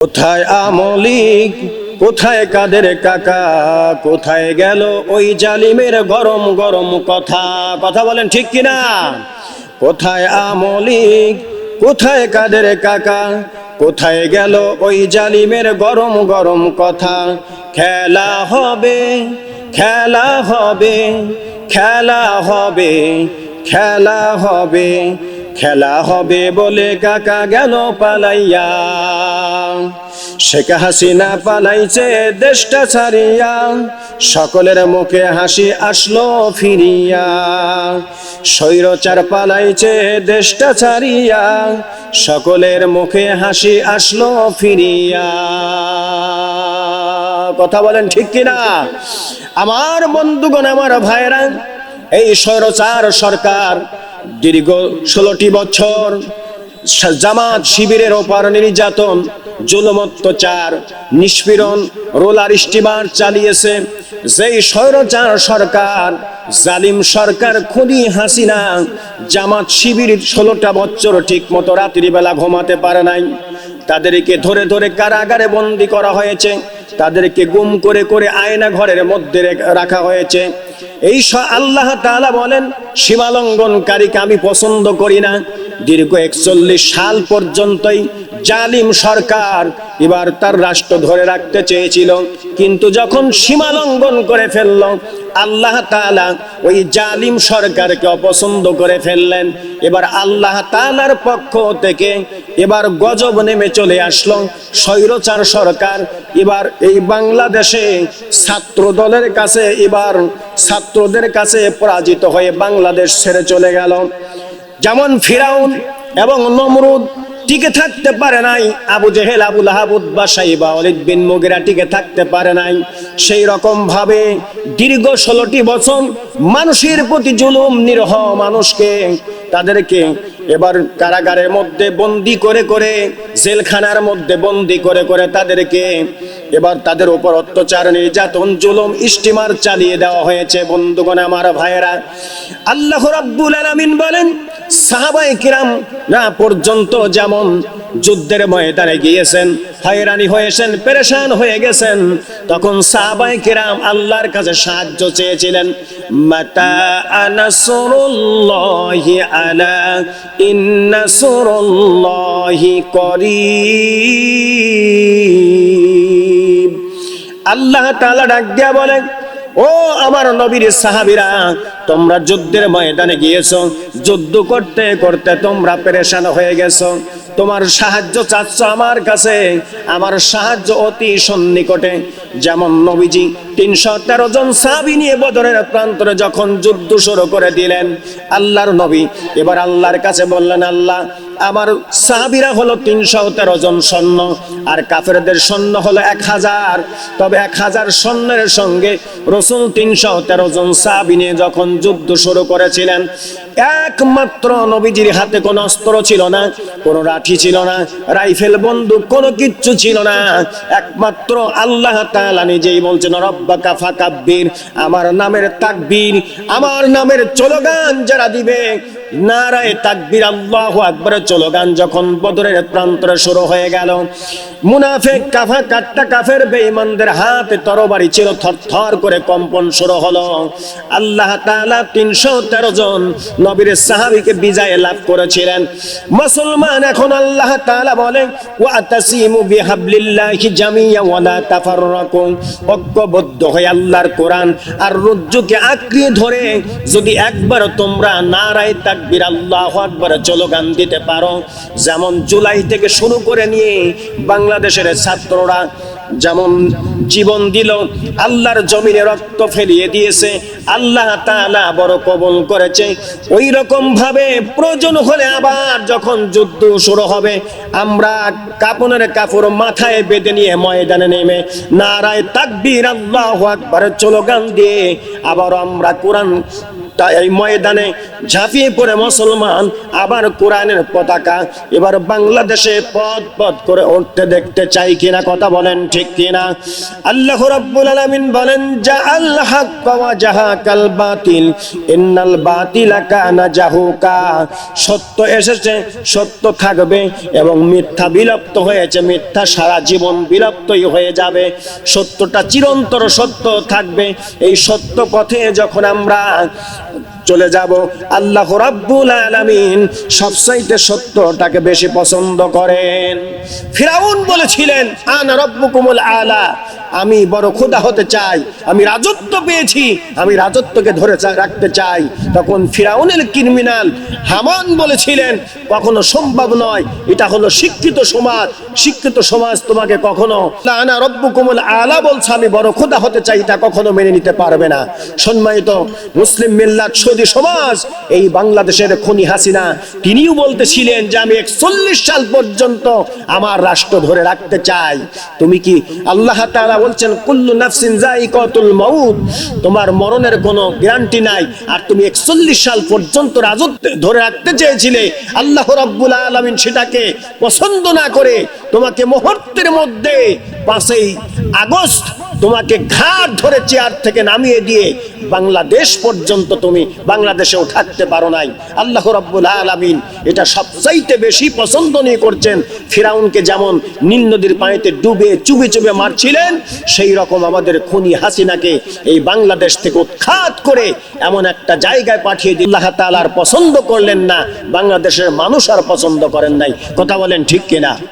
কোথায় আমলিক, কোথায় কাদের কাকা, কোথায় গেল ওই জালিমের গরম গরম কথা? কথা বলেন ঠিক কিনা? কোথায় আমলিক, কোথায় কাদের কাকা, কোথায় গেল ওই জালিমের গরম গরম কথা? খেলা হবে খেলা হবে খেলা হবে খেলা হবে খেলা হবে বলে কাকা গেল পালাইয়া। শেখ হাসিনা পালাইছে দেশটা ছাড়িয়া। সকলের মুখে হাসি আসলো ফিরিয়া। স্বৈরচার পালাইছে দেশটা ছাড়িয়া। সকলের মুখে হাসি আসলো ফিরিয়া। কথা বলেন ঠিক কিনা? আমার বন্ধুগণ, আমার ভাইরা এই স্বৈরচার সরকার দীর্ঘ ষোলোটি বছর জামাত শিবিরের ওপর নির্যাতন জুলুম অত্যাচার নিষ্পীড়ন, রোলার স্টিমার চালিয়েছে। যেই স্বৈরচার সরকার, জালিম সরকার খুনি হাসিনা জামাত শিবির ষোলোটা বছর ঠিক মতো রাত্রিবেলা ঘুমাতে পারে নাই। তাদেরকে ধরে ধরে কারাগারে বন্দি করা হয়েছে। তাদেরকে গুম করে করে আয়না ঘরের মধ্যে রাখা হয়েছে। এই আল্লাহ তালা বলেন সীমালঙ্ঘনকারীকে আমি পছন্দ করি না। দীর্ঘ একচল্লিশ সাল পর্যন্তই জালিম সরকার এবার তার রাষ্ট্র ধরে রাখতে চেয়েছিল। কিন্তু যখন সীমালঙ্ঘন করে ফেলল, আল্লাহ তাআলা ওই জালিম সরকারকে অপছন্দ করে ফেললেন। এবার আল্লাহ তালার পক্ষ থেকে এবার গজব নেমে চলে আসলো। স্বৈরচার সরকার এবার এই বাংলাদেশে ছাত্র দলের কাছে এবার ছাত্রদের কাছে পরাজিত হয়ে বাংলাদেশ ছেড়ে চলে গেল। যেমন ফিরাউন এবং নমরুদ টিকে থাকতে পারে নাই। আবু জেহেল, আবু লাহাবুদ বা সাইবা অলিদ বিন মুগিরা টিকে থাকতে পারে নাই। সেই রকম ভাবে দীর্ঘ ষোলোটি বছর মানুষের প্রতি জুলুম, নিরহ মানুষকে তাদেরকে এবার কারাগারের মধ্যে বন্দি করে করে, জেলখানার মধ্যে বন্দি করে করে তাদেরকে এবার তাদের উপর অত্যাচার, নির্যাতন, জুলুম স্টিমার চালিয়ে দেওয়া হয়েছে। বন্ধুগণ, আমার ভাইয়েরা, আল্লাহ রাব্বুল আলামিন বলেন সাহাবায়ে কিরাম না পর্যন্ত যেমন যুদ্ধের ময়দানে গিয়েছেন, হয়রানি হয়েছেন, পেরেশান হয়ে গেছেন, তখন সাহাবায়ে কিরাম আল্লাহর কাছে সাহায্য চেয়েছিলেন, মাতা আলা আল্লাহ তাআলা ডাক দিয়া বলেন ও আমার নবীর সাহাবীরা, তোমরা যুদ্ধের ময়দানে গিয়েছো, যুদ্ধ করতে করতে তোমরা পেরেশান হয়ে গেছো। তোমার সাহায্য চাচ্ছ আমার কাছে, আমার সাহায্য অতি সন্নিকটে। যেমন নবীজি তিনশো তেরো জন সাহাবি নিয়ে বদরের প্রান্তরে যখন যুদ্ধ শুরু করে দিলেন, আল্লাহর নবী, এবার আল্লাহর কাছে বললেন, আল্লাহ আমার সাহাবিরা হলো তিনশো তেরো জন সৈন্য আর কাফেরদের সৈন্য হলো এক হাজার। তবে এক হাজার সৈন্যের সঙ্গে রসুল তিনশো তেরো জন সাহাবি নিয়ে যখন যুদ্ধ শুরু করেছিলেন, একমাত্র নবীজির হাতে কোনো অস্ত্র ছিল না, কোনো লাঠি ছিল না, রাইফেল, বন্দুক, কোনো কিচ্ছু ছিল না। একমাত্র আল্লাহ তাআলা নিজেই বলছেন, রব্বাকা ফাকাব্বির আমার নামের তাকবীর, আমার নামের চলগান যারা দিবে, নারায় তাকবীর, আল্লাহু আকবার চলগান যখন বদরের প্রান্তরে শুরু হয়ে গেল, মুনাফিক কাফা কাট্টা কাফের বেঈমানদের হাতে তরবারি ছিল, থরথর করে কম্পন শুরু হলো। আল্লাহ তাআলা 313 জন নবীর সাহাবীকে বিজয় লাভ করেছিলেন। মুসলমান এখন আল্লাহ তাআলা বলেন ওয়া তাসিমু বিহাবলিল্লাহি জামিয়া ঐক্যবদ্ধ হয়ে আল্লাহর কোরআন আর রজ্জুকে আঁকড়িয়ে ধরে যদি একবার তোমরা নারায় তাকবীর আল্লাহু আকবার স্লোগান দিতে পারো যেমন জুলাই থেকে শুরু করে নিয়ে বাংলাদেশের ছাত্ররা যেমন জীবন দিল, আল্লাহর জমিনে রক্ত ফেলিয়ে দিয়েছে, আল্লাহ তাআলা বড় কবল করেছে। ওই রকম ভাবে প্রয়োজন হলে আবার যখন যুদ্ধ শুরু হবে, আমরা কাপনের কাপড় মাথায় বেঁধে নিয়ে ময়দানে নেমে নারায় তাকবীর, আল্লাহু আকবার স্লোগান দিয়ে আবার আমরা কোরআন তা এই ময়দানে ঝাঁপিয়ে পড়ে মুসলমান, আবার কোরআনের পতাকা, এবার বাংলাদেশে পদ পদ করে উঠতে দেখতে চাই কিনা কথা বলেন ঠিক কিনা? আল্লাহ রাব্বুল আলামিন বলেন যা আল্লাহ হাক্ক ওয়া জাহাকাল বাতিল, ইন্নাল বাতিলা কানা জাহুকা। সত্য এসেছে, সত্য থাকবে এবং মিথ্যা বিলুপ্ত হয়েছে, মিথ্যা সারা জীবন বিলুপ্তই হয়ে যাবে। সত্যটা চিরন্তর সত্য থাকবে। এই সত্য পথে যখন আমরা চলে যাব। আল্লাহ রাব্বুল আলামিন সবচাইতে সত্যটাকে বেশি পছন্দ করেন। ফিরাউন বলেছিলেন, আনা রব্বুকুমুল আলা। আমি বড় খোদা হতে চাই, আমি রাজত্ব পেয়েছি, আমি রাজত্বকে ধরে রাখতে চাই। তখন ফিরাউনের ক্রিমিনাল হামান বলেছিলেন, কখনো সম্ভব নয়, এটা হলো শিক্ষিত সমাজ। শিক্ষিত সমাজ তোমাকে কখনো আনা রব্বুকুমুল আলা বলছে, আমি বড় খোদা হতে চাই, এটা কখনো মেনে নিতে পারবে না। সম্মানিত মুসলিম মিল্লাত সৌদি সমাজ এই বাংলাদেশের খনি হাসিনা, তিনিও বলতেছিলেন যে আমি একচল্লিশ সাল পর্যন্ত আমার রাষ্ট্র ধরে রাখতে চাই। তুমি কি আল্লাহ তাআলা বলছেন, কুল্লু নাফসিন যায়িকাতুল মাউত তোমার মরণের কোনো গ্যারান্টি নাই। আর তুমি একচল্লিশ সাল পর্যন্ত রাজত্ব ধরে রাখতে চেয়েছিলে, আল্লাহ রাব্বুল আলামিন সেটাকে পছন্দ না করে তোমাকে মুহূর্তের মধ্যে পাঁচই আগস্ট তোমাকে ঘাট ধরে চেয়ার থেকে নামিয়ে দিয়ে বাংলাদেশ পর্যন্ত তুমি বাংলাদেশেও থাকতে পারো নাই। আল্লাহ রাব্বুল আলামিন এটা সবচাইতে বেশি পছন্দনীয় করছেন। ফিরাউনকে যেমন নীল নদীর পানিতে ডুবে, চুবে চুবে মারছিলেন, সেই রকম আমাদের খুনি হাসিনাকে এই বাংলাদেশ থেকে উৎখাত করে এমন একটা জায়গায় পাঠিয়ে দিয়ে আল্লাহ তাআলার পছন্দ করলেন না। বাংলাদেশের মানুষ আর পছন্দ করেন নাই। কথা বলেন ঠিক কিনা?